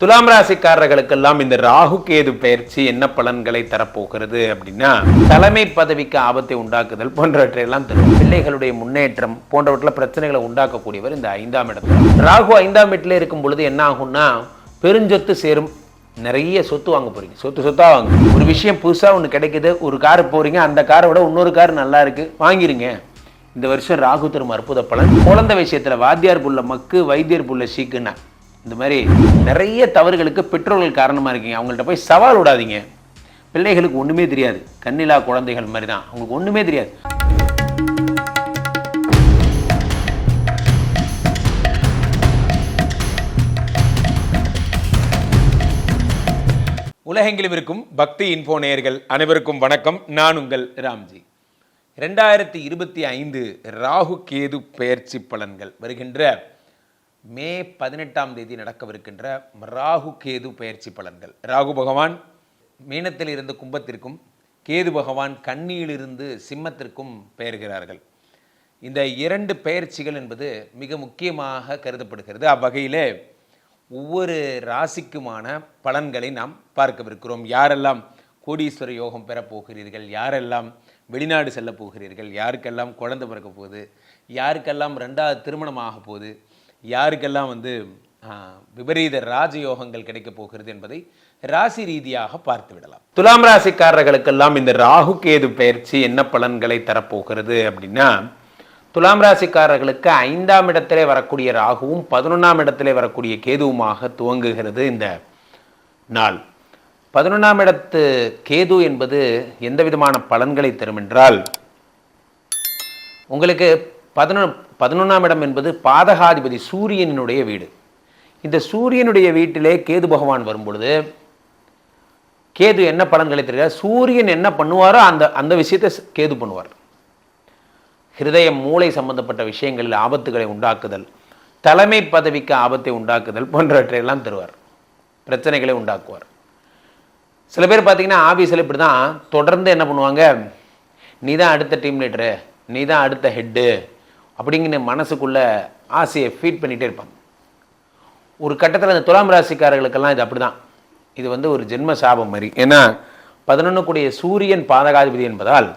துலாம் ராசிக்காரர்களுக்கெல்லாம் இந்த ராகு கேது பயிற்சி என்ன பலன்களை தரப்போகிறது அப்படின்னா தலைமை பதவிக்கு ஆபத்தை உண்டாக்குதல் போன்றவற்றையெல்லாம் தரும். பிள்ளைகளுடைய முன்னேற்றம் போன்றவற்றில் பிரச்சனைகளை உண்டாக்கக்கூடியவர் இந்த ஐந்தாம் இடத்துல. ராகு ஐந்தாம் இடத்துல இருக்கும் பொழுது என்ன ஆகும்னா பெருஞ்சொத்து சேரும். நிறைய சொத்து வாங்க போறீங்க. சொத்து சொத்தா வாங்க. ஒரு விஷயம் புதுசா ஒன்று கிடைக்குது. ஒரு கார் போறீங்க. அந்த காரை விட இன்னொரு கார் நல்லா இருக்கு. வாங்கிருங்க. இந்த வருஷம் ராகு தரும் அற்புத பலன். குழந்தை விஷயத்துல வாத்தியார் புள்ள மக்கு வைத்தியர் புள்ள சீக்குன்னா இந்த மாதிரி நிறைய தவறுகளுக்கு பெற்றோர்கள் காரணமா இருக்கீங்க. அவங்கள்ட்ட போய் சவால் விடாதீங்க. பிள்ளைகளுக்கு ஒண்ணுமே தெரியாது. கண்ணிலா குழந்தைகள் மாதிரி தான். அவங்களுக்கு ஒன்றுமே தெரியாது. உலகெங்கிலும் இருக்கும் பக்தி இன்போ நேயர்கள் அனைவருக்கும் வணக்கம். நான் உங்கள் ராம்ஜி. ரெண்டாயிரத்தி இருபத்தி ஐந்து ராகு கேது பெயர்ச்சி பலன்கள் வருகின்ற மே பதினெட்டாம் தேதி நடக்கவிருக்கின்ற ராகு கேது பயிற்சி பலன்கள். ராகு பகவான் மீனத்தில் இருந்து கும்பத்திற்கும் கேது பகவான் கண்ணியிலிருந்து சிம்மத்திற்கும் பெயர்கிறார்கள். இந்த இரண்டு பெயர்ச்சிகள் என்பது மிக முக்கியமாக கருதப்படுகிறது. அவ்வகையிலே ஒவ்வொரு ராசிக்குமான பலன்களை நாம் பார்க்கவிருக்கிறோம். யாரெல்லாம் கோடீஸ்வர யோகம் பெறப்போகிறீர்கள் யாரெல்லாம் வெளிநாடு செல்ல போகிறீர்கள் யாருக்கெல்லாம் குழந்தை பிறக்க போகுது யாருக்கெல்லாம் ரெண்டாவது திருமணமாக போகுது யாருக்கெல்லாம் வந்து விபரீத ராஜயோகங்கள் கிடைக்கப் போகிறது என்பதை ராசி ரீதியாக பார்த்து விடலாம். துலாம் ராசிக்காரர்களுக்கெல்லாம் இந்த ராகு கேது பயிற்சி என்ன பலன்களை தரப்போகிறது அப்படின்னா துலாம் ராசிக்காரர்களுக்கு ஐந்தாம் இடத்திலே வரக்கூடிய ராகுவும் பதினொன்றாம் இடத்திலே வரக்கூடிய கேதுவுமாக துவங்குகிறது இந்த நாள். பதினொன்றாம் இடத்து கேது என்பது எந்த விதமான பலன்களை தரும் என்றால் உங்களுக்கு பதினொன்று பதினொன்றாம் இடம் என்பது பாதகாதிபதி சூரியனுடைய வீடு. இந்த சூரியனுடைய வீட்டிலே கேது பகவான் வரும்பொழுது கேது என்ன பலன்களை தருகிறார்? சூரியன் என்ன பண்ணுவாரோ அந்த அந்த விஷயத்தை கேது பண்ணுவார். ஹிருதயம் மூளை சம்பந்தப்பட்ட விஷயங்களில் ஆபத்துகளை உண்டாக்குதல் தலைமை பதவிக்கு ஆபத்தை உண்டாக்குதல் போன்றவற்றையெல்லாம் தருவார். பிரச்சனைகளை உண்டாக்குவார். சில பேர் பார்த்தீங்கன்னா ஆஃபீஸில் இப்படி தான் தொடர்ந்து என்ன பண்ணுவாங்க? நீ தான் அடுத்த டீம் லீடரு நீ தான் அடுத்த ஹெட்டு அப்படிங்கிற மனசுக்குள்ள ஆசையை ஃபீட் பண்ணிகிட்டே இருப்பாங்க. ஒரு கட்டத்தில் இந்த துலாம் ராசிக்காரர்களுக்கெல்லாம் இது அப்படிதான். இது வந்து ஒரு ஜென்ம சாபம் மாதிரி. ஏன்னா பதினொன்று கூடிய சூரியன் பாதகாதிபதி என்பதால்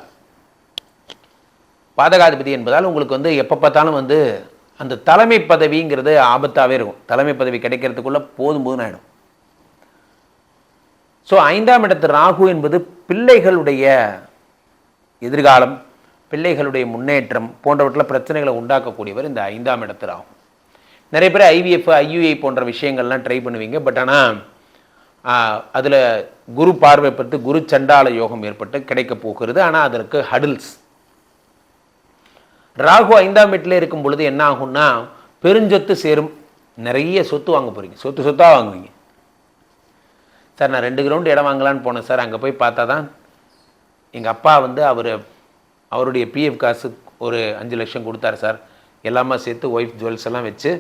பாதகாதிபதி என்பதால் உங்களுக்கு வந்து எப்போ பார்த்தாலும் வந்து அந்த தலைமை பதவிங்கிறது ஆபத்தாகவே இருக்கும். தலைமை பதவி கிடைக்கிறதுக்குள்ள போதும் போதும் ஆகிடும் ஸோ ஐந்தாம் இடத்து ராகு என்பது பிள்ளைகளுடைய எதிர்காலம். பிள்ளைகளுடைய முன்னேற்றம் போன்றவற்றில் பிரச்சனைகளை உண்டாக்கக்கூடியவர் இந்த ஐந்தாம் இடத்துல ஆகும் நிறைய பேர் ஐவிஎஃப் ஐயுஐ போன்ற விஷயங்கள்லாம் ட்ரை பண்ணுவீங்க. பட் ஆனால் அதில் குரு பார்வை குரு சண்டால யோகம் ஏற்பட்டு கிடைக்க போகிறது. ஆனால் அதற்கு ஹடில்ஸ் ராகு ஐந்தாம் வீட்டில் இருக்கும் பொழுது என்ன ஆகும்னா பெருஞ்சொத்து சேரும். நிறைய சொத்து வாங்க போறீங்க. சொத்து சொத்தாக வாங்குவீங்க. சார் நான் ரெண்டு கிரவுண்டு இடம் வாங்கலான்னு போனேன். சார் அங்கே போய் பார்த்தா தான் எங்கள் அப்பா வந்து அவர் அவருடைய பிஎஃப் காசு ஒரு அஞ்சு லட்சம் கொடுத்தாரு சார். எல்லாமே சேர்த்து ஒய்ஃப் ஜுவல்ஸ் எல்லாம் வச்சு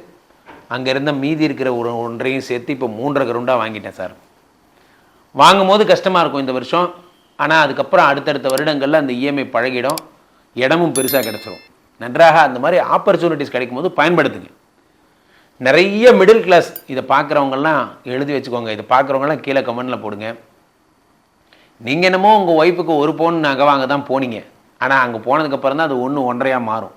அங்கே இருந்த மீதி இருக்கிற ஒரு ஒன்றையும் சேர்த்து இப்போ மூன்றரை கிரவுண்டாக வாங்கிட்டேன் சார். வாங்கும்போது கஷ்டமாக இருக்கும் இந்த வருஷம். ஆனால் அதுக்கப்புறம் அடுத்தடுத்த வருடங்களில் அந்த இஎம்ஐ பழகிடும். இடமும் பெருசாக கிடச்சிரும். நன்றாக அந்த மாதிரி ஆப்பர்ச்சுனிட்டிஸ் கிடைக்கும் போது பயன்படுத்துங்க. நிறைய மிடில் கிளாஸ் இதை பார்க்குறவங்கெல்லாம் எழுதி வச்சுக்கோங்க. இதை பார்க்குறவங்கலாம் கீழே கமெண்டில் போடுங்க. நீங்கள் என்னமோ உங்கள் ஒய்ஃபுக்கு ஒரு பவுன் நகை வாங்க தான் போனீங்க. ஆனால் அங்கே போனதுக்கப்புறம் தான் அது ஒன்று ஒன்றையாக மாறும்.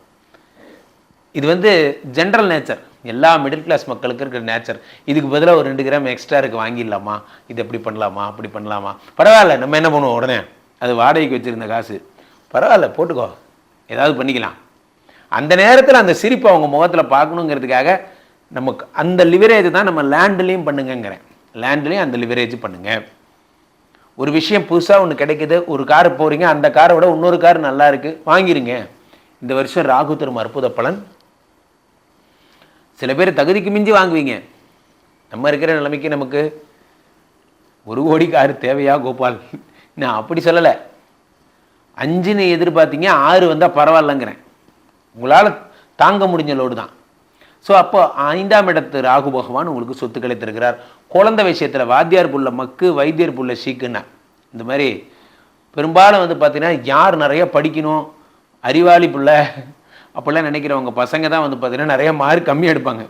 இது வந்து ஜென்ரல் நேச்சர் எல்லா மிடில் கிளாஸ் மக்களுக்கு இருக்கிற நேச்சர் இதுக்கு பதிலாக ஒரு ரெண்டு கிராம் எக்ஸ்ட்ரா இருக்குது வாங்கிடலாமா? இது எப்படி பண்ணலாமா? அப்படி பண்ணலாமா? பரவாயில்ல நம்ம என்ன பண்ணுவோம் உடனே? அது வாடகைக்கு வச்சுருந்த காசு. பரவாயில்ல போட்டுக்கோ. ஏதாவது பண்ணிக்கலாம். அந்த நேரத்தில் அந்த சிரிப்பை அவங்க முகத்தில் பார்க்கணுங்கிறதுக்காக நமக்கு அந்த லிவரேஜ் தான் நம்ம லேண்ட்லேயும் பண்ணுங்கங்கிறேன். லேண்ட்லேயும் அந்த லிவரேஜ் பண்ணுங்கள் ஒரு விஷயம் புதுசாக ஒன்று கிடைக்குது ஒரு கார் போகிறீங்க அந்த காரை விட இன்னொரு கார் நல்லா இருக்குது வாங்கிருங்க. இந்த வருஷம் ராகு தரும் அற்புத பலன். சில பேர் தகுதிக்கு மிஞ்சி வாங்குவீங்க. நம்ம இருக்கிற நிலைமைக்கு நமக்கு ஒரு கோடி கார் தேவையா கோபால்? நான் அப்படி சொல்லலை. அஞ்சுன்னு எதிர்பார்த்தீங்க ஆறு வந்தால் பரவாயில்லங்கிறேன். உங்களால் தாங்க முடிஞ்ச லோடு தான். ஸோ அப்போ ஐந்தாம் இடத்து ராகு பகவான் உங்களுக்கு சொத்துக்களை தருகிறார். குழந்தை விஷயத்தில் வாத்தியார் புள்ள மக்கு வைத்தியர் புள்ள சீக்குன்னா இந்த மாதிரி பெரும்பாலும் வந்து பார்த்திங்கன்னா யார் நிறைய படிக்கணும் அறிவாளி புள்ள அப்படிலாம் நினைக்கிறவங்க பசங்க தான் வந்து பார்த்திங்கன்னா நிறைய மார்க் கம்மியாக எடுப்பாங்க.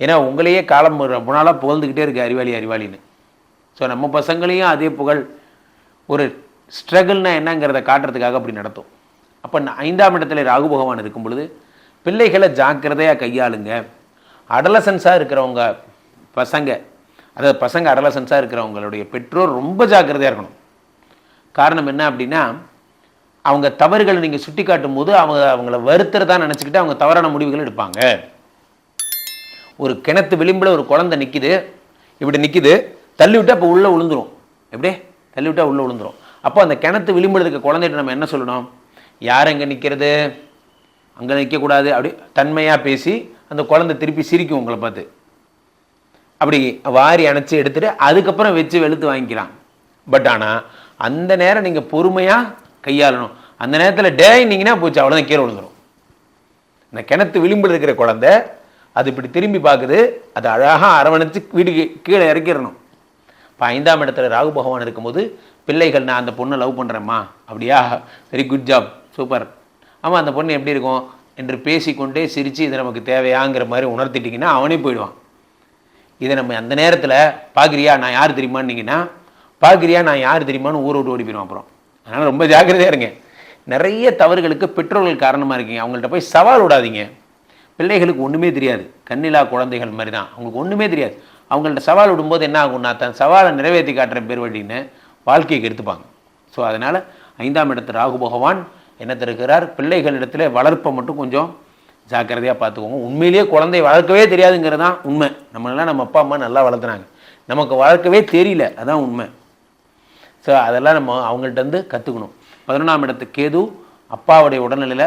ஏன்னா உங்களையே காலம் ரொம்ப நாளாக புகழ்ந்துக்கிட்டே இருக்குது அறிவாளி அறிவாளின்னு. ஸோ நம்ம பசங்களையும் அதே புகழ் ஒரு ஸ்ட்ரகிள்னா என்னங்கிறத காட்டுறதுக்காக அப்படி நடத்தும். அப்போ ஐந்தாம் இடத்துல ராகு பகவான் இருக்கும் பொழுது பிள்ளைகளை ஜாக்கிரதையாக கையாளுங்க. அடலசன்ஸாக இருக்கிறவங்க பசங்க அதாவது பசங்க அடலசன்ஸாக இருக்கிறவங்களுடைய பெற்றோர் ரொம்ப ஜாக்கிரதையாக இருக்கணும். காரணம் என்ன அப்படின்னா அவங்க தவறுகளை நீங்கள் சுட்டி காட்டும் போது அவங்க அவங்கள வருத்துறதா நினச்சிக்கிட்டு அவங்க தவறான முடிவுகள் எடுப்பாங்க. ஒரு கிணத்து விளிம்பில் ஒரு குழந்தை நிற்கிது இப்படி நிற்கிது தள்ளி விட்டு அப்போ உள்ளே விழுந்துரும் எப்படியே தள்ளிவிட்டா உள்ளே விழுந்துரும் அப்போ அந்த கிணத்து விளிம்பில் இருக்க குழந்தைகிட்ட நம்ம என்ன சொல்லணும்? யார் எங்கே நிற்கிறது அங்கே நிற்கக்கூடாது அப்படி தன்மையாக பேசி அந்த குழந்தை திருப்பி சிரிக்கும் உங்களை பார்த்து. அப்படி வாரி அணைச்சி எடுத்துட்டு அதுக்கப்புறம் வச்சு வெளுத்து வாங்கிக்கலாம் பட் ஆனால் அந்த நேரம் நீங்கள் பொறுமையாக கையாளணும். அந்த நேரத்தில் டேயினீங்கன்னா போச்சு அவ்வளோதான் கீழே விழுந்துடும் இந்த கிணத்து விளிம்பில் இருக்கிற குழந்தை அது இப்படி திரும்பி பார்க்குது அது அழகாக அரவணைச்சு வீட்டுக்கு கீழே இறக்கிடணும். இப்போ ஐந்தாம் இடத்துல ராகு பகவான் இருக்கும்போது பிள்ளைகள் நான் அந்த பொண்ணை லவ் பண்ணுறேம்மா அப்படியா? வெரி குட் ஜாப் சூப்பர் ஆமாம் அந்த பொண்ணு எப்படி இருக்கும் என்று பேசிக்கொண்டே சிரித்து இது நமக்கு தேவையாங்கிற மாதிரி உணர்த்திட்டிங்கன்னா அவனே போயிடுவான். இதை நம்ம அந்த நேரத்தில் பார்க்குறியா நான் யார் தெரியுமான்னீங்கன்னா பார்க்குறியா நான் யார் தெரியுமான்னு ஊரை விட்டு ஓடி போயிடுவான் அப்புறம். அதனால் ரொம்ப ஜாக்கிரதையாக இருங்க. நிறைய தவறுகளுக்கு பெற்றோர்கள் காரணமாக இருக்கீங்க. அவங்கள்ட்ட போய் சவால் விடாதீங்க. பிள்ளைகளுக்கு ஒன்றுமே தெரியாது. கண்ணிலா குழந்தைகள் மாதிரி தான். அவங்களுக்கு ஒன்றுமே தெரியாது. அவங்கள்ட்ட சவால் விடும்போது என்ன ஆகும்னா தன் சவாலை நிறைவேற்றி காட்டுற பேர் வழின்னு வாழ்க்கையை கெடுத்துப்பாங்க. ஸோ அதனால் ஐந்தாம் இடத்து ராகு பகவான் என்ன தருகிறார்? பிள்ளைகளிடத்தில் வளர்ப்பை மட்டும் கொஞ்சம் ஜாக்கிரதையாக பார்த்துக்கோங்க. உண்மையிலேயே குழந்தை வளர்க்கவே தெரியாதுங்கிறது தான் உண்மை. நம்மளெல்லாம் நம்ம அப்பா அம்மா நல்லா வளர்த்துனாங்க. நமக்கு வளர்க்கவே தெரியல. அதான் உண்மை. ஸோ அதெல்லாம் நம்ம அவங்கள்ட்ட வந்து கற்றுக்கணும் பதினொன்றாம் இடத்து கேது அப்பாவுடைய உடல்நிலையில்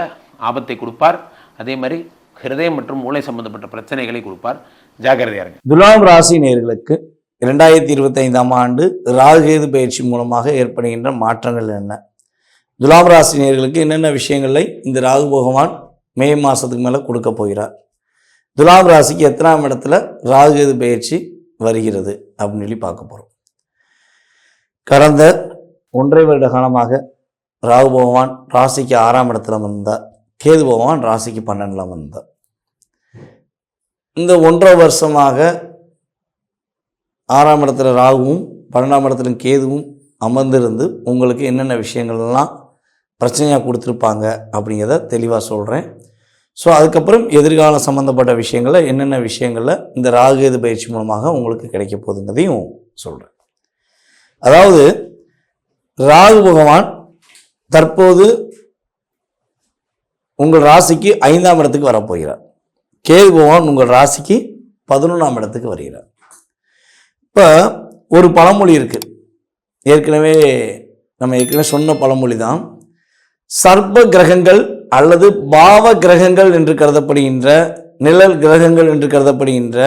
ஆபத்தை கொடுப்பார். அதே மாதிரி ஹிருதயம் மற்றும் மூளை சம்பந்தப்பட்ட பிரச்சனைகளை கொடுப்பார். ஜாக்கிரதையாக இருங்க. துலாம் ராசி நேர்களுக்கு இரண்டாயிரத்தி இருபத்தைந்தாம் ஆண்டு ராகுகேது பயிற்சி மூலமாக ஏற்படுகின்ற மாற்றங்கள் என்ன? துலாம் ராசினியர்களுக்கு என்னென்ன விஷயங்களை இந்த ராகு பகவான் மே மாதத்துக்கு மேலே கொடுக்க போகிறார்? துலாம் ராசிக்கு எத்தனாம் இடத்துல ராகுகேது பயிற்சி வருகிறது அப்படின்னு சொல்லி பார்க்க போகிறோம் கடந்த ஒன்றரை வருட காலமாக ராகு பகவான் ராசிக்கு ஆறாம் இடத்துல வந்தார். கேது பகவான் ராசிக்கு பன்னெண்டில் வந்தார். இந்த ஒன்றரை வருஷமாக ஆறாம் இடத்துல ராகுவும் பன்னெண்டாம் இடத்துல கேதுவும் அமர்ந்திருந்து உங்களுக்கு என்னென்ன விஷயங்கள்லாம் பிரச்சனையாக கொடுத்துருப்பாங்க அப்படிங்கிறத தெளிவாக சொல்கிறேன் ஸோ அதுக்கப்புறம் எதிர்காலம் சம்மந்தப்பட்ட விஷயங்களில் என்னென்ன விஷயங்களில் இந்த ராகுகேது பயிற்சி மூலமாக உங்களுக்கு கிடைக்க போகுதுங்கிறதையும் சொல்கிறேன் அதாவது ராகு பகவான் தற்போது உங்கள் ராசிக்கு ஐந்தாம் இடத்துக்கு வரப்போகிறார் கேது பகவான் உங்கள் ராசிக்கு பதினொன்றாம் இடத்துக்கு வருகிறார். இப்போ ஒரு பழமொழி இருக்குது ஏற்கனவே நம்ம ஏற்கனவே சொன்ன பழமொழி தான் சர்ப்ப கிரகங்கள் அல்லது பாவ கிரகங்கள் என்று கருதப்படுகின்ற நிழல் கிரகங்கள் என்று கருதப்படுகின்ற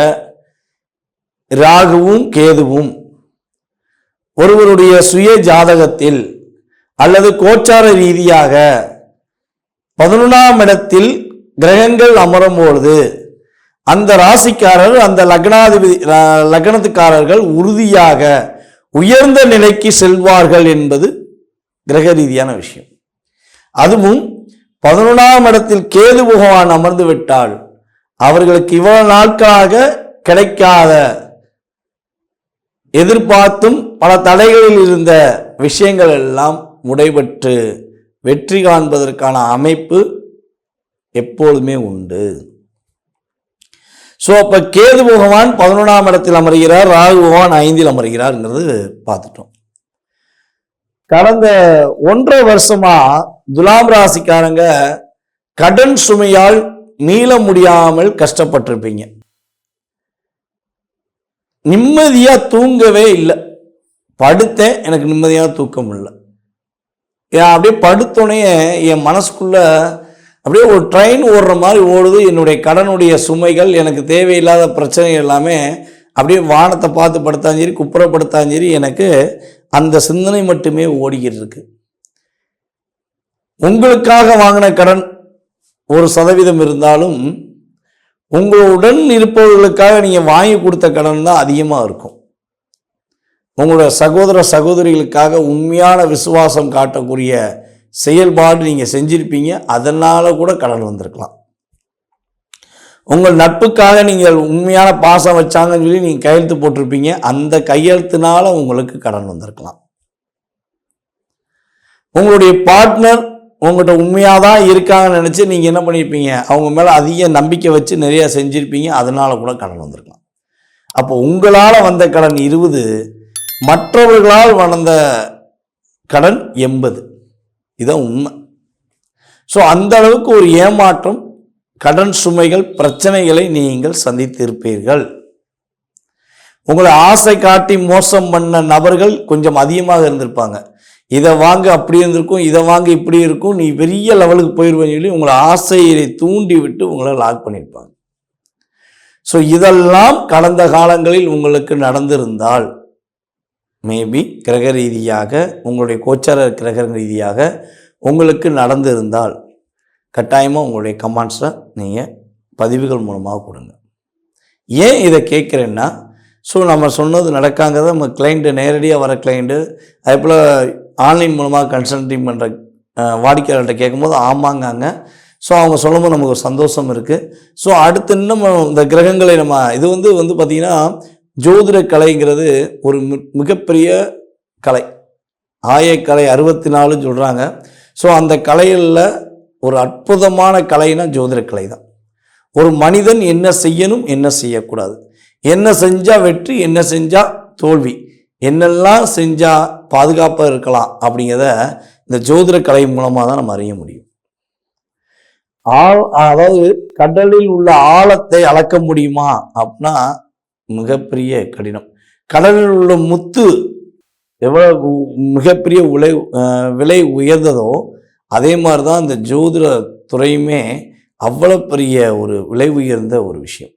ராகுவும் கேதுவும் ஒருவருடைய சுய ஜாதகத்தில் அல்லது கோச்சார ரீதியாக பதினொன்றாம் இடத்தில் கிரகங்கள் அமரும் பொழுது அந்த ராசிக்காரர் அந்த லக்னாதிபதி லக்னத்துக்காரர்கள் உறுதியாக உயர்ந்த நிலைக்கு செல்வார்கள் என்பது கிரக ரீதியான விஷயம். அதுவும் பதினொன்றாம் இடத்தில் கேது பகவான் அமர்ந்து விட்டால் அவர்களுக்கு இவ்வளவு நாட்களாக கிடைக்காத எதிர்பார்த்தும் பல தடைகளில் இருந்த விஷயங்கள் எல்லாம் முடைபெற்று வெற்றி காண்பதற்கான அமைப்பு எப்பொழுதுமே உண்டு. ஸோ அப்போ கேது பகவான் பதினொன்றாம் இடத்தில் அமர்கிறார் ராகு பகவான் ஐந்தில் அமர்கிறார்ங்கிறது பார்த்துட்டோம். கடந்த ஒன்றரை வருஷமா துலாம் ராசிக்காரங்க கடன் சுமையால் மீள முடியாமல் கஷ்டப்பட்டிருப்பீங்க. நிம்மதியா தூங்கவே இல்லை. படுத்தேன் எனக்கு நிம்மதியாக தூக்கம் இல்லை. ஏன் அப்படியே படுத்தோடனே என் மனசுக்குள்ள அப்படியே ஒரு ட்ரெயின் ஓடுற மாதிரி ஓடுது. என்னுடைய கடனுடைய சுமைகள் எனக்கு தேவையில்லாத பிரச்சனை எல்லாமே அப்படியே வானத்தை பார்த்து படுத்தாஞ்சேரி சரி சரி எனக்கு அந்த சிந்தனை மட்டுமே ஓடிக்கிட்டு இருக்குது உங்களுக்காக வாங்கின கடன் ஒரு சதவீதம் இருந்தாலும் உங்களுடன் இருப்பவர்களுக்காக நீங்கள் வாங்கி கொடுத்த கடன் தான் அதிகமாக இருக்கும். உங்களோட சகோதர சகோதரிகளுக்காக உண்மையான விசுவாசம் காட்டக்கூடிய செயல்பாடு நீங்கள் செஞ்சிருப்பீங்க. அதனால் கூட கடன் வந்திருக்கலாம். உங்கள் நட்புக்காக நீங்கள் உண்மையான பாசம் வச்சாங்கன்னு சொல்லி நீங்கள் கையெழுத்து போட்டிருப்பீங்க. அந்த கையெழுத்துனால உங்களுக்கு கடன் வந்திருக்கலாம். உங்களுடைய பார்ட்னர் உங்கள்கிட்ட உண்மையாக தான் இருக்காங்கன்னு நினச்சி நீங்கள் என்ன பண்ணியிருப்பீங்க அவங்க மேலே அதிக நம்பிக்கை வச்சு நிறையா செஞ்சுருப்பீங்க. அதனால கூட கடன் வந்திருக்கலாம். அப்போ உங்களால் வந்த கடன் இருபது மற்றவர்களால் வளர்ந்த கடன் எண்பது. இதான் உண்மை. ஸோ அந்த அளவுக்கு ஒரு ஏமாற்றம் கடன் சுமைகள் பிரச்சனைகளை நீங்கள் சந்தித்திருப்பீர்கள். உங்களை ஆசை காட்டி மோசம் பண்ண நபர்கள் கொஞ்சம் அதிகமாக இருந்திருப்பாங்க. இதை வாங்க அப்படி இருந்திருக்கும் இதை வாங்க இப்படி இருக்கும் நீ பெரிய லெவலுக்கு போயிடுவேன்னு சொல்லி உங்களை ஆசையை தூண்டி விட்டு உங்களை லாக் பண்ணியிருப்பாங்க. ஸோ இதெல்லாம் கடந்த காலங்களில் உங்களுக்கு நடந்திருந்தால் மேபி கிரக ரீதியாக உங்களுடைய கோச்சார கிரக ரீதியாக உங்களுக்கு நடந்திருந்தால் கட்டாயமாக உங்களுடைய கமெண்ட்ஸை நீங்கள் பதிவுகள் மூலமாக கொடுங்க. ஏன் இதை கேட்குறேன்னா ஸோ நம்ம சொன்னது நடக்காங்கிறத நம்ம கிளைண்ட்டு நேரடியாக வர கிளைண்ட்டு அதே போல் ஆன்லைன் மூலமாக கன்சல்டிங் பண்ணுற வாடிக்கையாளர்கிட்ட கேட்கும்போது ஆமாங்காங்க. ஸோ அவங்க சொல்லும்போது நமக்கு ஒரு சந்தோஷம் இருக்குது ஸோ அடுத்து இன்னும் இந்த கிரகங்களை நம்ம இது வந்து வந்து பார்த்திங்கன்னா ஜோதிட கலைங்கிறது ஒரு மிகப்பெரிய கலை. ஆயக்கலை அறுபத்தி நாலுன்னு சொல்கிறாங்க ஸோ அந்த கலையில் ஒரு அற்புதமான கலைனா ஜோதிட கலை தான். ஒரு மனிதன் என்ன செய்யணும் என்ன செய்யக்கூடாது. என்ன செஞ்சால் வெற்றி என்ன செஞ்சால் தோல்வி. என்னெல்லாம் செஞ்சால் பாதுகாப்பாக இருக்கலாம் அப்படிங்கிறத இந்த ஜோதிட கலை மூலமாக தான் நம்ம அறிய முடியும். ஆழ் அதாவது கடலில் உள்ள ஆழத்தை அளக்க முடியுமா அப்படின்னா மிகப்பெரிய கடினம். கடலில் உள்ள முத்து எவ்வளவு மிகப்பெரிய உலை விலை உயர்ந்ததோ அதே மாதிரி தான் இந்த ஜோதிட துறையுமே அவ்வளோ பெரிய ஒரு விலை உயர்ந்த ஒரு விஷயம்.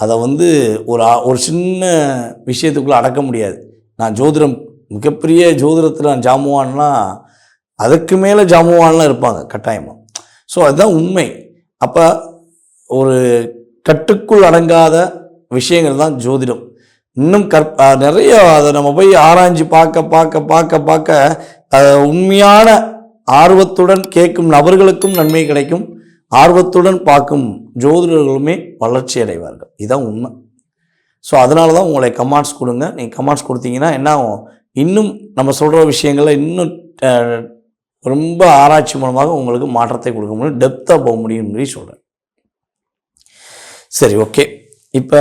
அதை வந்து ஒரு ஒரு சின்ன விஷயத்துக்குள்ளே அடக்க முடியாது. நான் ஜோதிடம் மிகப்பெரிய ஜோதிடத்தில் நான் ஜாமுவான்னா அதுக்கு மேலே ஜாமுவான்லாம் இருப்பாங்க கட்டாயமாக ஸோ அதுதான் உண்மை. அப்போ ஒரு கட்டுக்குள் அடங்காத விஷயங்கள் தான் ஜோதிடம். இன்னும் கற் நிறைய அதை நம்ம போய் ஆராய்ஞ்சு பார்க்க பார்க்க பார்க்க பார்க்க உண்மையான ஆர்வத்துடன் கேட்கும் நபர்களுக்கும் நன்மை கிடைக்கும். ஆர்வத்துடன் பார்க்கும் ஜோதிடர்களுமே வளர்ச்சி அடைவார்கள். இதுதான் உண்மை. ஸோ அதனால தான் உங்களை கமாண்ட்ஸ் கொடுங்க. நீங்கள் கமாண்ட்ஸ் கொடுத்தீங்கன்னா என்ன ஆகும்? இன்னும் நம்ம சொல்கிற விஷயங்களில் இன்னும் ரொம்ப ஆராய்ச்சி மூலமாக உங்களுக்கு மாற்றத்தை கொடுக்க முடியும். டெப்த்தாக போக முடியும் சொல்லி சொல்கிறேன் சரி ஓகே இப்போ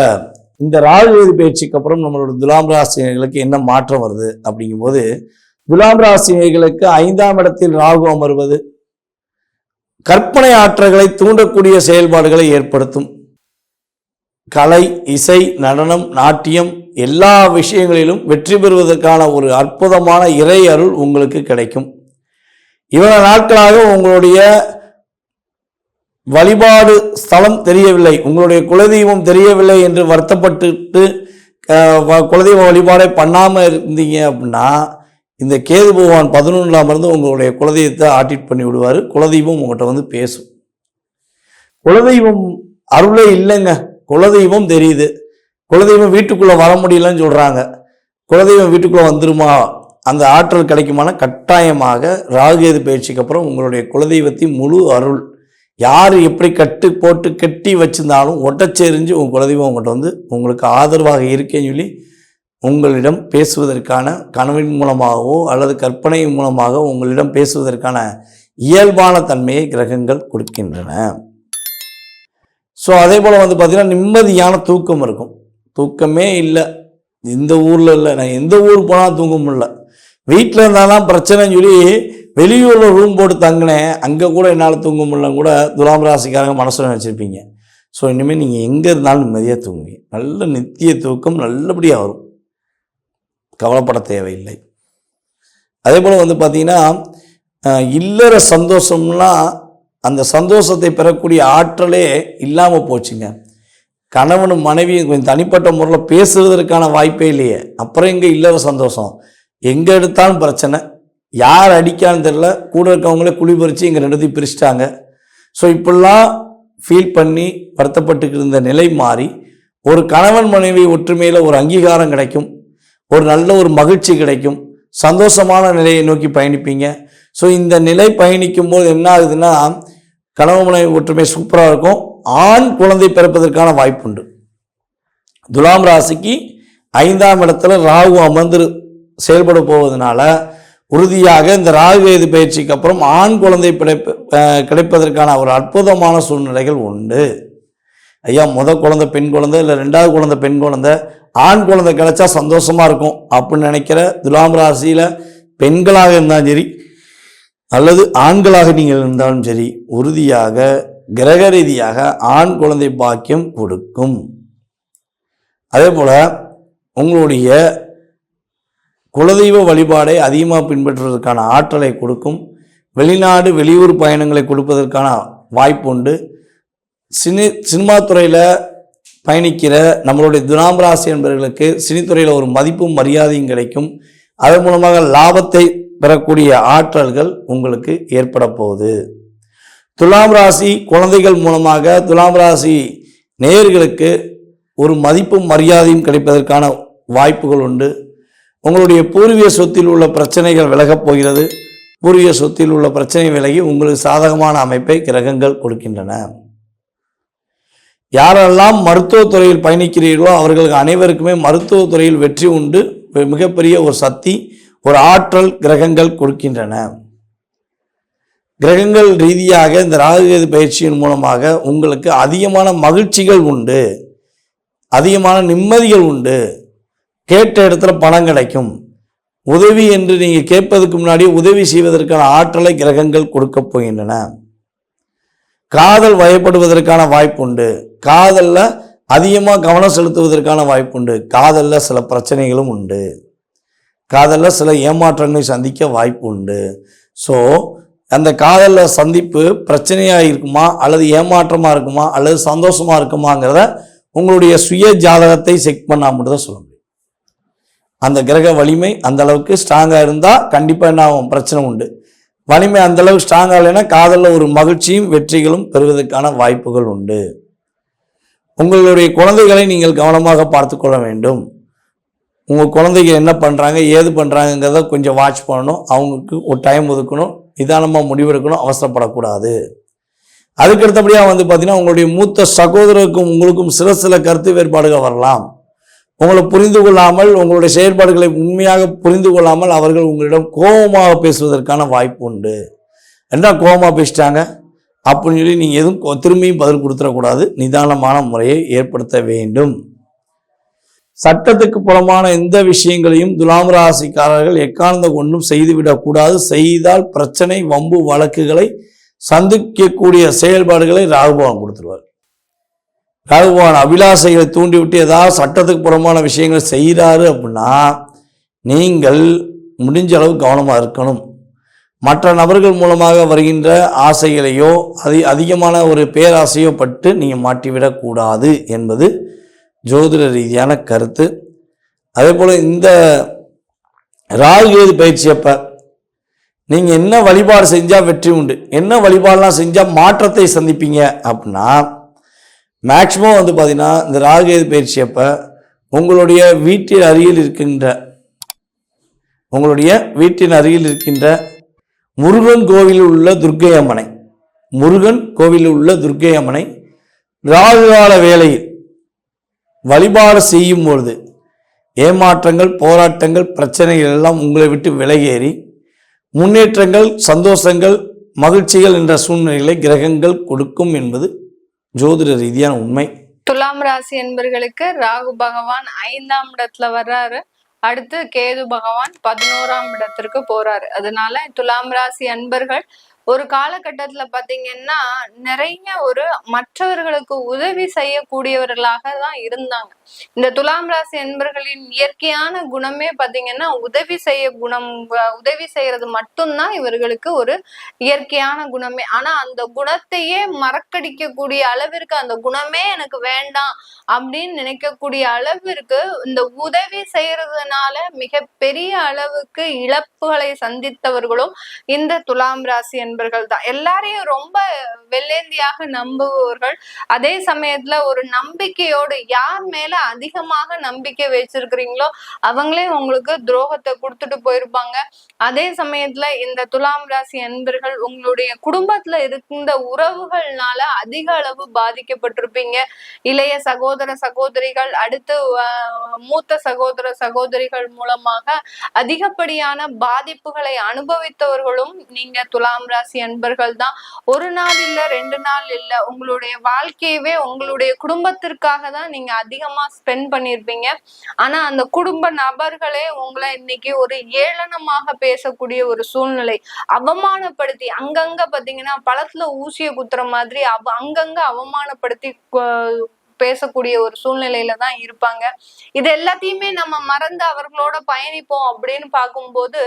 இந்த ராகுவேதி பயிற்சிக்கு அப்புறம் நம்மளோட துலாம் ராசினியர்களுக்கு என்ன மாற்றம் வருது அப்படிங்கும்போது துலாம் ராசினியர்களுக்கு ஐந்தாம் இடத்தில் ராகு அமர்வது கற்பனை ஆற்றல்களை தூண்டக்கூடிய செயல்பாடுகளை ஏற்படுத்தும். கலை இசை நடனம் நாட்டியம் எல்லா விஷயங்களிலும் வெற்றி பெறுவதற்கான ஒரு அற்புதமான இறை அருள் உங்களுக்கு கிடைக்கும். இவ்வளவு நாட்களாக உங்களுடைய வழிபாடு ஸ்தலம் தெரியவில்லை உங்களுடைய குலதெய்வம் தெரியவில்லை என்று வருத்தப்பட்டு குலதெய்வ வழிபாடை பண்ணாமல் இருந்தீங்க அப்படின்னா இந்த கேது பகவான் பதினொன்றாம் இருந்து உங்களுடைய குலதெய்வத்தை ஆடிட் பண்ணி விடுவார். குலதெய்வம் உங்கள்கிட்ட வந்து பேசும். குலதெய்வம் அருளே இல்லைங்க. குலதெய்வம் தெரியுது. குலதெய்வம் வீட்டுக்குள்ளே வர முடியலன்னு சொல்கிறாங்க குலதெய்வம் வீட்டுக்குள்ளே வந்துருமா? அந்த ஆற்றல் கிடைக்குமான? கட்டாயமாக ராகுகேது பயிற்சிக்கு அப்புறம் உங்களுடைய குலதெய்வத்தின் முழு அருள். யார் எப்படி கட்டு போட்டு கட்டி வச்சிருந்தாலும் ஒட்டச்செறிஞ்சு உங்கள் குலதெய்வம் உங்கள்கிட்ட வந்து உங்களுக்கு ஆதரவாக இருக்கேன்னு சொல்லி உங்களிடம் பேசுவதற்கான கனவின் மூலமாகவோ அல்லது கற்பனை மூலமாக உங்களிடம் பேசுவதற்கான இயல்பான தன்மையை கிரகங்கள் கொடுக்கின்றன. ஸோ அதே போல் வந்து பார்த்திங்கன்னா நிம்மதியான தூக்கம் இருக்கும். தூக்கமே இல்லை. இந்த ஊரில் இல்லை. நான் எந்த ஊர் போனால் தூங்க முடியல. வீட்டில் இருந்தாலும் பிரச்சனைன்னு சொல்லி வெளியூரில் ரூம் போட்டு தங்கினேன். அங்கே கூட என்னால் தூங்க முடியலன்னு கூட துலாம் ராசிக்காரங்க மனசில் வச்சுருப்பீங்க ஸோ இனிமேல் நீங்கள் எங்கே இருந்தாலும் நிம்மதியாக தூங்குவீங்க. நல்ல நித்திய தூக்கம் நல்லபடியாக வரும். கவலைப்பட தேவையில்லை. அதே போல் வந்து பார்த்திங்கன்னா இல்லற சந்தோஷம்லாம் அந்த சந்தோஷத்தை பெறக்கூடிய ஆற்றலே இல்லாமல் போச்சுங்க. கணவனும் மனைவியும் கொஞ்சம் தனிப்பட்ட முறையில் பேசுவதற்கான வாய்ப்பே இல்லையே. அப்புறம் எங்கே இல்லற சந்தோஷம்? எங்கே எடுத்தாலும் பிரச்சனை. யார் அடிக்கான்னு தெரில கூட இருக்கவங்களே குழி பறித்து இங்கே ரெண்டுத்தையும் பிரிச்சிட்டாங்க. ஸோ இப்படிலாம் ஃபீல் பண்ணி வருத்தப்பட்டு இருந்த நிலை மாறி ஒரு கணவன் மனைவி ஒற்றுமையில் ஒரு அங்கீகாரம் கிடைக்கும். ஒரு நல்ல ஒரு மகிழ்ச்சி கிடைக்கும். சந்தோஷமான நிலையை நோக்கி பயணிப்பீங்க. ஸோ இந்த நிலை பயணிக்கும் போது என்ன ஆகுதுன்னா கணவன் மனைவி ஒற்றுமை சூப்பராக இருக்கும். ஆண் குழந்தை பிறப்பதற்கான வாய்ப்புண்டு. துலாம் ராசிக்கு ஐந்தாம் இடத்துல ராகு அமர்ந்து செயல்பட போவதனால உறுதியாக இந்த ராகு கேது பயிற்சிக்கு அப்புறம் ஆண் குழந்தை பிழைப்பு கிடைப்பதற்கான ஒரு அற்புதமான சூழ்நிலைகள் உண்டு. ஐயா முத குழந்தை பெண் குழந்தை இல்லை ரெண்டாவது குழந்தை பெண் குழந்தை. ஆண் குழந்தை கிடச்சா சந்தோஷமாக இருக்கும் அப்படின்னு நினைக்கிற துலாம் ராசியில் பெண்களாக இருந்தாலும் சரி அல்லது ஆண்களாக நீங்கள் இருந்தாலும் சரி உறுதியாக கிரக ரீதியாக ஆண் குழந்தை பாக்கியம் கொடுக்கும். அதே போல் உங்களுடைய குலதெய்வ வழிபாடை அதிகமாக பின்பற்றுவதற்கான ஆற்றலை கொடுக்கும். வெளிநாடு வெளியூர் பயணங்களை கொடுப்பதற்கான வாய்ப்பு உண்டு. சினி சினிமா துறையில் பயணிக்கிற நம்மளுடைய துலாம் ராசி என்பவர்களுக்கு சினித்துறையில் ஒரு மதிப்பும் மரியாதையும் கிடைக்கும். அதன் மூலமாக லாபத்தை பெறக்கூடிய ஆற்றல்கள் உங்களுக்கு ஏற்பட போகுது. துலாம் ராசி குழந்தைகள் மூலமாக துலாம் ராசி நேயர்களுக்கு ஒரு மதிப்பும் மரியாதையும் கிடைப்பதற்கான வாய்ப்புகள் உண்டு. உங்களுடைய பூர்வீக சொத்தில் உள்ள பிரச்சனைகள் விலகப் போகிறது. பூர்வீக சொத்தில் உள்ள பிரச்சனை விலகி உங்களுக்கு சாதகமான அமைப்பை கிரகங்கள் கொடுக்கின்றன. யாரெல்லாம் மருத்துவத்துறையில் பயணிக்கிறீர்களோ அவர்களுக்கு அனைவருக்குமே மருத்துவத்துறையில் வெற்றி உண்டு. மிகப்பெரிய ஒரு சக்தி ஒரு ஆற்றல் கிரகங்கள் கொடுக்கின்றன. கிரகங்கள் ரீதியாக இந்த ராகுகேது பயிற்சியின் மூலமாக உங்களுக்கு அதிகமான மகிழ்ச்சிகள் உண்டு. அதிகமான நிம்மதிகள் உண்டு. கேட்ட இடத்துல பணம் கிடைக்கும். உதவி என்று நீங்கள் கேட்பதற்கு முன்னாடி உதவி செய்வதற்கான ஆற்றலை கிரகங்கள் கொடுக்கப் போகின்றன. காதல் வயப்படுவதற்கான வாய்ப்புண்டு காதலில் அதிகமாக கவனம் செலுத்துவதற்கான வாய்ப்புண்டு காதலில் சில பிரச்சனைகளும் உண்டு. காதலில் சில ஏமாற்றங்களை சந்திக்க வாய்ப்பு உண்டு. ஸோ அந்த காதலில் சந்திப்பு பிரச்சனையாக இருக்குமா? அல்லது ஏமாற்றமாக இருக்குமா? அல்லது சந்தோஷமாக இருக்குமாங்கிறத உங்களுடைய சுய ஜாதகத்தை செக் பண்ணால் மட்டும்தான் சொல்ல முடியும். அந்த கிரக வலிமை அந்த அளவுக்கு ஸ்ட்ராங்காக இருந்தால் கண்டிப்பாக என்ன ஆகும் பிரச்சனை உண்டு. வலிமை அந்தளவுக்கு ஸ்ட்ராங்காக இல்லைன்னா காதலில் ஒரு மகிழ்ச்சியும் வெற்றிகளும் பெறுவதற்கான வாய்ப்புகள் உண்டு. உங்களுடைய குழந்தைகளை நீங்கள் கவனமாக பார்த்துக்கொள்ள வேண்டும். உங்கள் குழந்தைங்க என்ன பண்ணுறாங்க ஏது பண்ணுறாங்கங்கிறத கொஞ்சம் வாட்ச் பண்ணணும். அவங்களுக்கு ஒரு டைம் ஒதுக்கணும் நிதானமாக முடிவெடுக்கணும் அவசரப்படக்கூடாது. அதுக்கு அடுத்தபடியாக வந்து பார்த்திங்கன்னா உங்களுடைய மூத்த சகோதரருக்கும் உங்களுக்கும் சில சில கருத்து வேறுபாடுகள் வரலாம். உங்களை புரிந்து கொள்ளாமல் உங்களுடைய செயல்பாடுகளை உண்மையாக புரிந்து கொள்ளாமல் அவர்கள் உங்களிடம் கோபமாக பேசுவதற்கான வாய்ப்பு உண்டு. என்ன கோபமாக பேசிட்டாங்க? அப்படின்னு சொல்லி நீங்கள் எதுவும் திரும்பியும் பதில் கொடுத்துடக்கூடாது. நிதானமான முறையை ஏற்படுத்த வேண்டும். சட்டத்துக்கு புறமான எந்த விஷயங்களையும் துலாம் ராசிக்காரர்கள் எக்காரணத்தை கொண்டும் செய்துவிடக்கூடாது செய்தால் பிரச்சனை வம்பு வழக்குகளை சந்திக்கக்கூடிய செயல்பாடுகளை ராகுபவன் கொடுத்துருவார். ராகுபவன் அபிலாசைகளை தூண்டிவிட்டு ஏதாவது சட்டத்துக்கு புறமான விஷயங்களை செய்கிறாரு அப்படின்னா நீங்கள் முடிஞ்ச அளவு கவனமாக இருக்கணும். மற்ற நபர்கள் மூலமாக வருகின்ற ஆசைகளையோ அதி அதிகமான ஒரு பேராசையோ பட்டு நீங்கள் மாட்டிவிடக்கூடாது என்பது ஜோதிட ரீதியான கருத்து. அதே போல் இந்த ராகுகேது பயிற்சி அப்போ நீங்கள் என்ன வழிபாடு செஞ்சால் வெற்றி உண்டு? என்ன வழிபாடெலாம் செஞ்சால் மாற்றத்தை சந்திப்பீங்க அப்படின்னா மேக்சிமம் வந்து பார்த்திங்கன்னா இந்த ராகுகேது பயிற்சி அப்போ உங்களுடைய வீட்டின் அருகில் இருக்கின்ற உங்களுடைய வீட்டின் அருகில் இருக்கின்ற முருகன் கோவிலில் உள்ள துர்க்கை அம்மனை. முருகன் கோவிலில் உள்ள துர்க்கை அம்மனை ராகுகால வேளையில் வழிபாடு செய்யும் பொழுது ஏமாற்றங்கள் போராட்டங்கள் பிரச்சனைகள் எல்லாம் உங்களை விட்டு விலகேறி முன்னேற்றங்கள் சந்தோஷங்கள் மகிழ்ச்சிகள் என்ற சூழ்நிலைகளை கிரகங்கள் கொடுக்கும் என்பது ஜோதிட ரீதியான உண்மை. துலாம் ராசி என்பர்களுக்கு ராகு பகவான் ஐந்தாம் இடத்துல வர்றாரு. அடுத்து கேது பகவான் பதினோராம் இடத்திற்கு போறாரு. அதனால துலாம் ராசி அன்பர்கள் ஒரு காலகட்டத்துல பாத்தீங்கன்னா நிறைய ஒரு மற்றவர்களுக்கு உதவி செய்யக்கூடியவர்களாக தான் இருந்தாங்க. இந்த துலாம் ராசி அன்பர்களின் இயற்கையான குணமே பாத்தீங்கன்னா உதவி செய்ய குணம் உதவி செய்யறது மட்டும்தான் இவர்களுக்கு ஒரு இயற்கையான குணமே. ஆனா அந்த குணத்தையே மறக்கடிக்கக்கூடிய அளவிற்கு அந்த குணமே எனக்கு வேண்டாம் அப்படின்னு நினைக்கக்கூடிய அளவிற்கு இந்த உதவி செய்யறதுனால மிக பெரிய அளவுக்கு இழப்புகளை சந்தித்தவர்களும் இந்த துலாம் ராசி என்பர்கள் என்பர்கள் தான். எல்லாரையும் ரொம்ப வெள்ளேந்தியாக நம்புபவர்கள் அதே சமயத்துல ஒரு நம்பிக்கையோடு யார் மேல அதிகமாக நம்பிக்கை வச்சிருக்கிறீங்களோ அவங்களே உங்களுக்கு துரோகத்தை கொடுத்துட்டு போயிருப்பாங்க. அதே சமயத்துல இந்த துலாம் ராசி அன்பர்கள் உங்களுடைய குடும்பத்துல இருந்த உறவுகள்னால அதிக அளவு பாதிக்கப்பட்டிருப்பீங்க. இளைய சகோதர சகோதரிகள் அடுத்து மூத்த சகோதர சகோதரிகள் மூலமாக அதிகப்படியான பாதிப்புகளை அனுபவித்தவர்களும் நீங்க துலாம் ராசி அன்பர்கள் தான். ஒரு நாள் இல்ல ரெண்டு நாள் இல்ல உங்களுடைய வாழ்க்கையவே உங்களுடைய குடும்பத்திற்காக தான் நீங்க அதிகமா ஸ்பெண்ட் பண்ணிருப்பீங்க. ஆனா அந்த குடும்ப நபர்களே உங்களை இன்னைக்கு ஒரு ஏளனமாக பேசக்கூடிய ஒரு சூழ்நிலை. அவமானப்படுத்தி அங்கங்க பாத்தீங்கன்னா பழத்துல ஊசிய குத்துற மாதிரி அவ அங்கங்க அவமானப்படுத்தி பேசக்கூடிய ஒரு சூழ்நிலையில தான் இருப்பாங்க. இது எல்லாத்தையுமே நம்ம மறந்து அவர்களோட பயணிப்போம் அப்படின்னு பார்க்கும்போது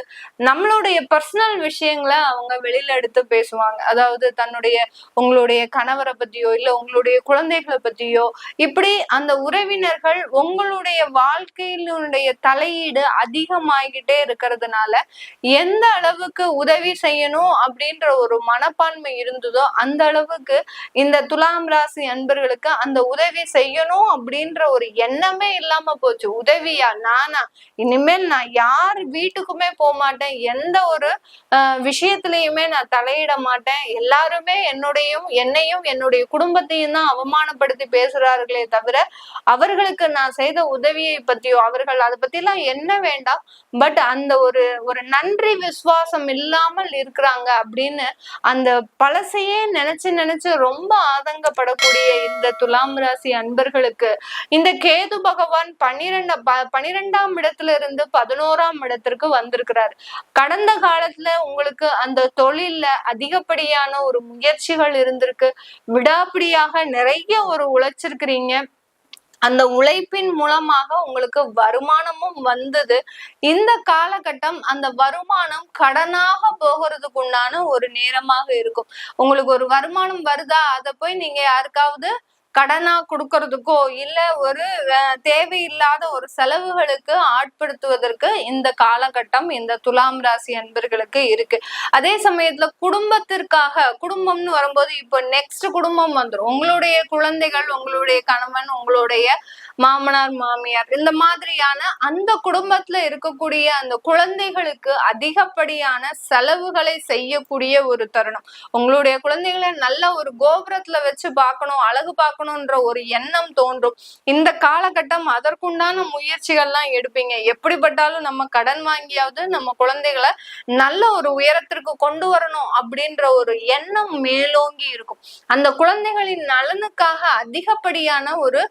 நம்மளுடைய பர்சனல் விஷயங்களை அவங்க வெளியில எடுத்து பேசுவாங்க. அதாவது தன்னுடைய உங்களுடைய கணவரை பத்தியோ இல்ல உங்களுடைய குழந்தைகளை பத்தியோ இப்படி அந்த உறவினர்கள் உங்களுடைய வாழ்க்கையினுடைய தலையீடு அதிகமாகிட்டே இருக்கிறதுனால எந்த அளவுக்கு உதவி செய்யணும் அப்படின்ற ஒரு மனப்பான்மை இருந்ததோ அந்த அளவுக்கு இந்த துலாம் ராசி அன்பர்களுக்கு அந்த உதவி உதவி செய்யணும் அப்படின்ற ஒரு எண்ணமே இல்லாம போச்சு. உதவியா? நானா? இனிமேல் நான் யார் வீட்டுக்குமே போக மாட்டேன். எந்த ஒரு ஆஹ், விஷயத்திலயுமே நான் தலையிட மாட்டேன். எல்லாருமே என்னுடையும் என்னையும் என்னுடைய குடும்பத்தையும் தான் அவமானப்படுத்தி பேசுறார்களே தவிர அவர்களுக்கு நான் செய்த உதவியை பத்தியோ அவர்கள் அதை பத்திலாம் என்ன வேண்டாம். பட் அந்த ஒரு ஒரு நன்றி விசுவாசம் இல்லாமல் இருக்கிறாங்க அப்படின்னு அந்த பழசையே நினைச்சு நினைச்சு ரொம்ப ஆதங்கப்படக்கூடிய இந்த துலாம் ராசி அன்பர்களுக்கு. இந்த கேது பகவான் பன்னிரெண்டு ப- பன்னிரெண்டாம் இடத்துல இருந்து பதினோராம் இடத்திற்கு வந்திருக்கிறார். கடந்த காலத்துல உங்களுக்கு அந்த தொழில்ல அதிகப்படியான ஒரு முயற்சிகள் இருந்திருக்கு. விடாப்பிடியாக நிறைய ஒரு உழைச்சிருக்கிறீங்க. அந்த உழைப்பின் மூலமாக உங்களுக்கு வருமானமும் வந்தது. இந்த காலகட்டம் அந்த வருமானம் கடனாக போகிறதுக்கு உண்டான ஒரு நேரமாக இருக்கும். உங்களுக்கு ஒரு வருமானம் வருதா? அதை போய் நீங்க யாருக்காவது கடனா கொடுக்கறதுக்கோ இல்ல ஒரு அஹ், தேவையில்லாத ஒரு செலவுகளுக்கு ஆட்படுத்துவதற்கு இந்த காலகட்டம் இந்த துலாம் ராசி அன்பர்களுக்கு இருக்கு. அதே சமயத்துல குடும்பத்திற்காக குடும்பம்னு வரும்போது இப்போ நெக்ஸ்ட் குடும்பம் வந்துரும். உங்களுடைய குழந்தைகள் உங்களுடைய கணவன் உங்களுடைய மாமனார் மாமியார் இந்த மாதிரியான அந்த குடும்பத்துல இருக்கக்கூடிய அந்த குழந்தைகளுக்கு அதிகப்படியான செலவுகளை செய்யக்கூடிய ஒரு தருணம். உங்களுடைய குழந்தைகளை நல்ல ஒரு கோபுரத்துல வச்சு பார்க்கணும் அழகு பார்க்கணும்ன்ற ஒரு எண்ணம் தோன்றும். இந்த காலகட்டம் அதற்குண்டான முயற்சிகள்லாம் எடுப்பீங்க. எப்படிப்பட்டாலும் நம்ம கடன் வாங்கியாவது நம்ம குழந்தைகளை நல்ல ஒரு உயரத்திற்கு கொண்டு வரணும் அப்படின்ற ஒரு எண்ணம் மேலோங்கி இருக்கும். அந்த குழந்தைகளின் நலனுக்காக அதிகப்படியான ஒரு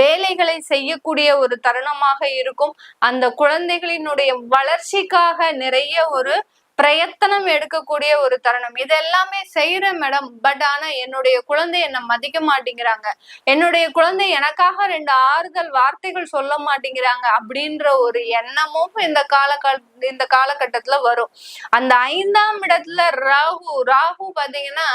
வேலைகளை செய்யக்கூடிய ஒரு தருணமாக இருக்கும். அந்த குழந்தைகளினுடைய வளர்ச்சிக்காக நிறைய ஒரு பிரயத்தனம் எடுக்கக்கூடிய ஒரு தருணம். இது எல்லாமே செய்யறேன் மேடம் பட் ஆனா என்னுடைய குழந்தை என்னை மதிக்க மாட்டேங்கிறாங்க. என்னுடைய குழந்தை எனக்காக ரெண்டு ஆறுதல் வார்த்தைகள் சொல்ல மாட்டேங்கிறாங்க அப்படின்ற ஒரு எண்ணமும் இந்த காலகால இந்த காலகட்டத்துல வரும். அந்த ஐந்தாம் இடத்துல ராகு ராகு பாத்தீங்கன்னா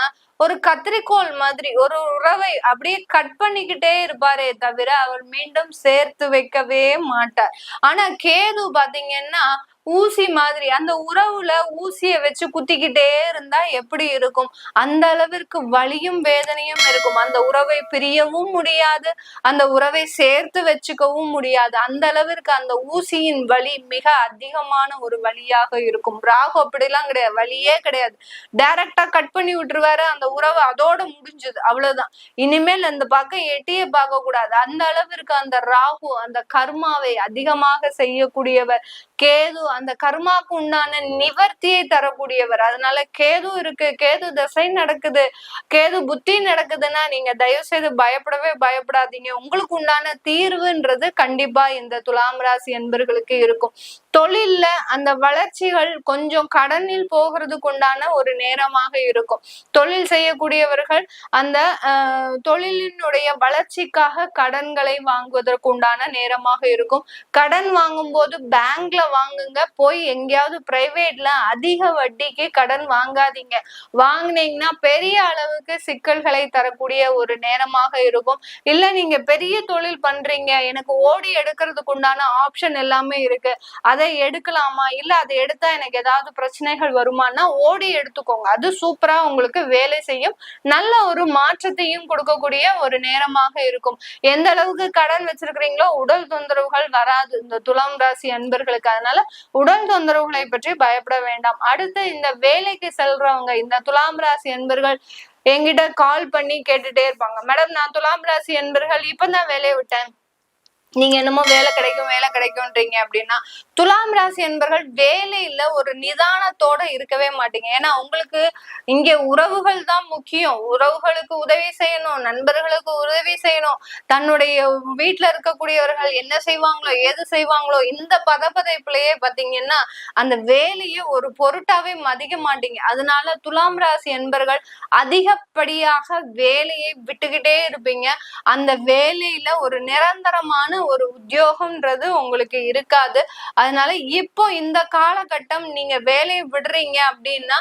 ஒரு கத்திரிக்கோள் மாதிரி ஒரு உறவை அப்படியே கட் பண்ணிக்கிட்டே இருப்பாரே தவிர அவர் மீண்டும் சேர்த்து வைக்கவே மாட்டார். ஆனா கேது பாத்தீங்கன்னா ஊசி மாதிரி அந்த உறவுல ஊசிய வச்சு குத்திக்கிட்டே இருந்தா எப்படி இருக்கும்? அந்த அளவிற்கு வலியும் வேதனையும் இருக்கும். அந்த உறவை பிரியவும் முடியாது. அந்த உறவை சேர்த்து வச்சுக்கவும் முடியாது. அந்த அளவிற்கு அந்த ஊசியின் வலி மிக அதிகமான ஒரு வழியாக இருக்கும். ராகு அப்படிலாம் கிடையாது. வழியே கிடையாது. டைரக்டா கட் பண்ணி விட்டுருவாரு. அந்த உறவு அதோட முடிஞ்சது. அவ்வளவுதான். இனிமேல் அந்த பக்கம் எட்டியே பார்க்க கூடாது அந்த அளவிற்கு அந்த ராகு அந்த கர்மாவை அதிகமாக செய்யக்கூடியவர். கேது அந்த கர்மாக்கு உண்டான நிவர்த்தியை தரக்கூடியவர். அதனால கேது இருக்கு கேது தசை நடக்குது கேது புத்தி நடக்குதுன்னா நீங்க தயவு செய்து பயப்படவே பயப்படாதீங்க. உங்களுக்கு உண்டான தீர்வுன்றது கண்டிப்பா இந்த துலாம் ராசி என்பர்களுக்கு இருக்கும். தொழில்ல அந்த வளர்ச்சிகள் கொஞ்சம் கடனில் போகிறதுக்கு உண்டான ஒரு நேரமாக இருக்கும். தொழில் செய்யக்கூடியவர்கள் அந்த ஆஹ், தொழிலினுடைய வளர்ச்சிக்காக கடன்களை வாங்குவதற்கு உண்டான நேரமாக இருக்கும். கடன் வாங்கும்போது பேங்க்ல வாங்குங்க போய் எங்கேயாவது பிரைவேட்ல அதிக வட்டிக்கு கடன் வாங்காதீங்க. வாங்குனீங்கன்னா பெரிய அளவுக்கு சிக்கல்களை தரக்கூடிய ஒரு நேரமாக இருக்கும். இல்ல நீங்க பெரிய தொழில் பண்றீங்க எனக்கு ஓடி எடுக்கிறதுக்கு உண்டான ஆப்ஷன் எல்லாமே இருக்கு. அதை அதை எடுக்கலாமா? இல்ல அதை எடுத்தா எனக்கு ஏதாவது பிரச்சனைகள் வருமானா ஓடி எடுத்துக்கோங்க. அது சூப்பரா உங்களுக்கு வேலை செய்யும். நல்ல ஒரு மாற்றத்தையும் கொடுக்கக்கூடிய ஒரு நேரமாக இருக்கும். எந்த அளவுக்கு கடன் வச்சிருக்கிறீங்களோ உடல் தொந்தரவுகள் வராது. இந்த துலாம் ராசி அன்பர்களுக்கு. அதனால உடல் தொந்தரவுகளை பற்றி பயப்பட வேண்டாம். அடுத்து இந்த வேலைக்கு செல்றவங்க இந்த துலாம் ராசி அன்பர்கள் என்கிட்ட கால் பண்ணி கேட்டுட்டே இருப்பாங்க. மேடம் நான் துலாம் ராசி அன்பர்கள் இப்பதான் வேலையை விட்டேன். நீங்க என்னமோ வேலை கிடைக்கும் வேலை கிடைக்கும்ன்றீங்க அப்படின்னா துலாம் ராசி என்பர்கள் வேலையில ஒரு நிதானத்தோட இருக்கவே மாட்டீங்க. ஏன்னா உங்களுக்கு இங்க உறவுகள் தான் முக்கியம். உறவுகளுக்கு உதவி செய்யணும் நண்பர்களுக்கு உதவி செய்யணும். தன்னுடைய வீட்டுல இருக்கக்கூடியவர்கள் என்ன செய்வாங்களோ ஏது செய்வாங்களோ இந்த பதப்பதைப்புலயே பாத்தீங்கன்னா அந்த வேலையை ஒரு பொருட்டாவே மதிக்க மாட்டீங்க. அதனால துலாம் ராசி என்பர்கள் அதிகப்படியாக வேலையை விட்டுக்கிட்டே இருப்பீங்க. அந்த வேலையில ஒரு நிரந்தரமான ஒரு உத்தியோகம்ன்றது உங்களுக்கு இருக்காது. அதனால இப்போ இந்த காலகட்டம் நீங்க வேலையை விடுறீங்க அப்படின்னா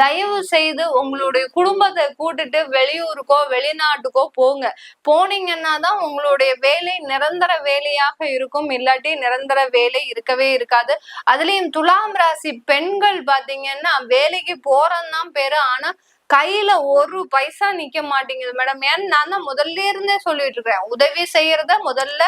தயவு செய்து உங்களுடைய குடும்பத்தை கூட்டிட்டு வெளியூருக்கோ வெளிநாட்டுக்கோ போங்க. போனீங்கன்னா தான் உங்களுடைய வேலை நிரந்தர வேலையாக இருக்கும். இல்லாட்டி நிரந்தர வேலை இருக்கவே இருக்காது. அதுலயும் துலாம் ராசி பெண்கள் பாத்தீங்கன்னா வேலைக்கு போறதுதான் பேரு. ஆனா கையில ஒரு பைசா நிக்க மாட்டேங்குது. மேடம் ஏன் நான் தான் முதல்ல இருந்தே சொல்லிட்டு இருக்கேன். உதவி செய்யறத முதல்ல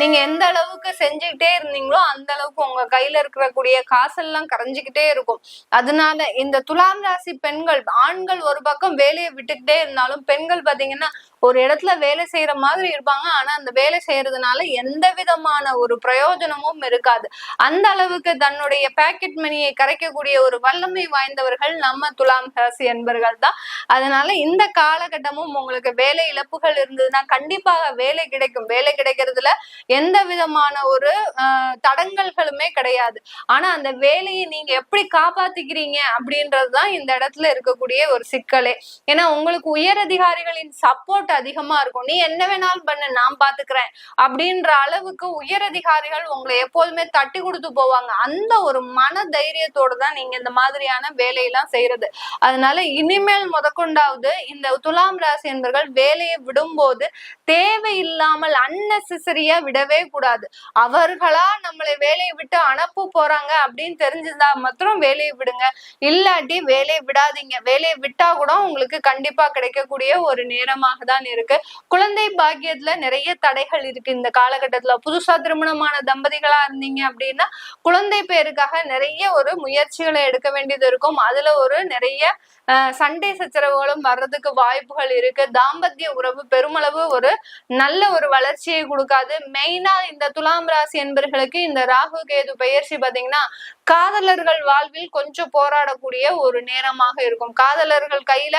நீங்க எந்த அளவுக்கு செஞ்சுக்கிட்டே இருந்தீங்களோ அந்த அளவுக்கு உங்க கையில இருக்கக்கூடிய காசெல்லாம் கரைஞ்சுக்கிட்டே இருக்கும். அதனால இந்த துலாம் ராசி பெண்கள் ஆண்கள் ஒரு பக்கம் வேலையை விட்டுக்கிட்டே இருந்தாலும் பெண்கள் பாத்தீங்கன்னா ஒரு இடத்துல வேலை செய்யற மாதிரி இருப்பாங்க. ஆனா அந்த வேலை செய்யறதுனால எந்த விதமான ஒரு பிரயோஜனமும் இருக்காது. அந்த அளவுக்கு தன்னுடைய பாக்கெட் மணியை கரைக்கக்கூடிய ஒரு வல்லமை வாய்ந்தவர்கள் நம்ம துலாம் ராசி என்பர்கள் தான். அதனால இந்த காலகட்டமும் உங்களுக்கு வேலை இழப்புகள் இருந்ததுன்னா கண்டிப்பாக வேலை கிடைக்கும். வேலை கிடைக்கிறதுல எந்த விதமான ஒரு ஆஹ், தடங்கல்களுமே கிடையாது. ஆனா அந்த வேலையை நீங்க எப்படி காப்பாத்திக்கிறீங்க அப்படின்றதுதான் இந்த இடத்துல இருக்கக்கூடிய ஒரு சிக்கலே. ஏன்னா உங்களுக்கு உயர் அதிகாரிகளின் சப்போர்ட் அதிகமா இருக்கும். நீ என்ன வேணாலும் பண்ணு நான் பாத்துக்கிறேன். அப்படின்ற அளவுக்கு உயர் அதிகாரிகள் உங்களை எப்போதுமே தட்டி கொடுத்து போவாங்க. அந்த ஒரு மன தைரியத்தோடு தான் நீங்க இந்த மாதிரியான வேலையெல்லாம் செய்யறது. அதனால இனிமேல் முதற்கொண்டாவது இந்த துலாம் ராசி என்பர்கள் வேலையை விடும்போது தேவையில்லாமல் அன்னெசரியா விடவே கூடாது. அவர்களா நம்மளை வேலையை விட்டு அனுப்ப போறாங்க அப்படின்னு தெரிஞ்சிருந்தா மாத்திரம் வேலையை விடுங்க. இல்லாட்டி வேலையை விடாதீங்க. வேலையை விட்டா கூட உங்களுக்கு கண்டிப்பா கிடைக்கக்கூடிய ஒரு நேரமாக தான் இருக்கு. குழந்தை பாக்கியத்துல நிறைய தடைகள் இருக்கு இந்த காலகட்டத்துல. புதுசா திருமணமான தம்பதிகளா இருந்தீங்க அப்படின்னா குழந்தை பேருக்காக நிறைய ஒரு முயற்சிகளை எடுக்க வேண்டியது இருக்கும். அதுல ஒரு நிறைய அஹ், சண்டை சச்சரவுகளும் வர்றதுக்கு வாய்ப்புகள் இருக்கு. தாம்பத்திய உறவு பெருமளவு ஒரு நல்ல ஒரு வளர்ச்சியை கொடுக்காது. மெயினா இந்த துலாம் ராசி என்பர்களுக்கு இந்த ராகு கேது பெயர்ச்சி பாத்தீங்கன்னா காதலர்கள் வாழ்வில் கொஞ்சம் போராடக்கூடிய ஒரு நேரமாக இருக்கும். காதலர்கள் கையில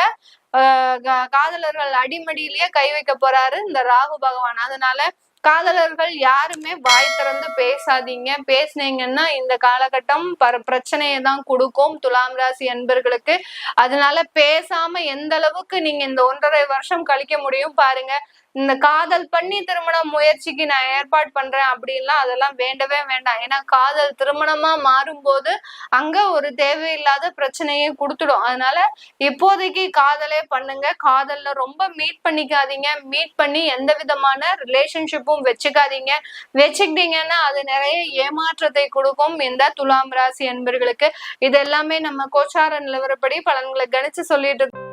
கா- காதலர்கள் அடிமடியிலேயே கை வைக்க போறாரு இந்த ராகு பகவான். அதனால காதலர்கள் யாருமே வாய் திறந்து பேசாதீங்க. பேசுனீங்கன்னா இந்த காலகட்டம் பர பிரச்சனையை தான் கொடுக்கும். துலாம் ராசி அன்பர்களுக்கு. அதனால பேசாம எந்த அளவுக்கு நீங்க இந்த ஒன்றரை வருஷம் கழிக்க முடியும் பாருங்க. இந்த காதல் பண்ணி திருமண முயற்சிக்கு நான் ஏற்பாடு பண்றேன் அப்படின்லாம் அதெல்லாம் வேண்டவே வேண்டாம். ஏன்னா காதல் திருமணமா மாறும்போது அங்க ஒரு தேவையில்லாத பிரச்சனையே கொடுத்துடும். அதனால இப்போதைக்கு காதலே பண்ணுங்க. காதல்ல ரொம்ப மீட் பண்ணிக்காதீங்க. மீட் பண்ணி எந்த விதமான ரிலேஷன்ஷிப்பும் வச்சுக்காதீங்க. வச்சுக்கிட்டீங்கன்னா அது நிறைய ஏமாற்றத்தை கொடுக்கும். இந்த துலாம் ராசி என்பர்களுக்கு இது எல்லாமே நம்ம கோச்சார நிலவரப்படி பலன்களை கணிச்சு சொல்லிட்டு இருக்கோம்